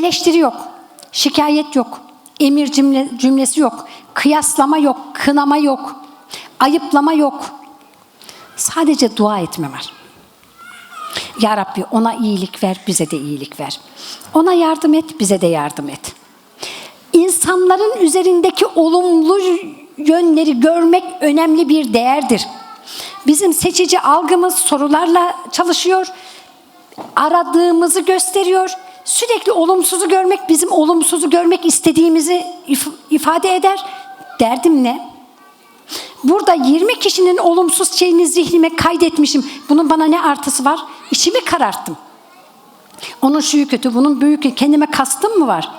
Eleştiri yok, şikayet yok, emir cümle, cümlesi yok, kıyaslama yok, kınama yok, ayıplama yok. Sadece dua etme var. Ya Rabbi ona iyilik ver, bize de iyilik ver. Ona yardım et, bize de yardım et. İnsanların üzerindeki olumlu yönleri görmek önemli bir değerdir. Bizim seçici algımız sorularla çalışıyor. Aradığımızı gösteriyor. Sürekli olumsuzu görmek bizim olumsuzu görmek istediğimizi if- ifade eder. Derdim ne? Burada 20 kişinin olumsuz şeyini zihnime kaydetmişim. Bunun bana ne artısı var? İçimi kararttım. Onun şuyu kötü, bunun büyük. Kendime kastım mı var?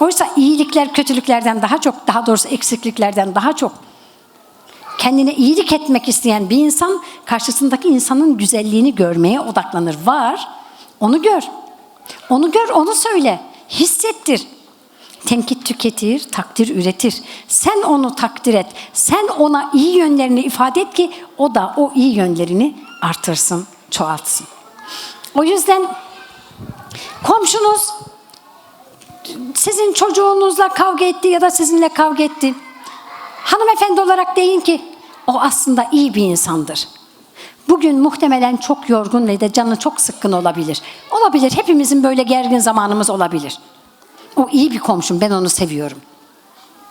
Oysa iyilikler kötülüklerden daha çok, daha doğrusu eksikliklerden daha çok. Kendine iyilik etmek isteyen bir insan karşısındaki insanın güzelliğini görmeye odaklanır. Var, onu gör. Onu gör, onu söyle. Hissettir. Tenkit tüketir, takdir üretir. Sen onu takdir et. Sen ona iyi yönlerini ifade et ki o da o iyi yönlerini artırsın, çoğaltsın. O yüzden komşunuz sizin çocuğunuzla kavga etti ya da sizinle kavga etti. Hanımefendi olarak deyin ki o aslında iyi bir insandır. Bugün muhtemelen çok yorgun ve de canı çok sıkkın olabilir. Olabilir. Hepimizin böyle gergin zamanımız olabilir. O iyi bir komşum. Ben onu seviyorum.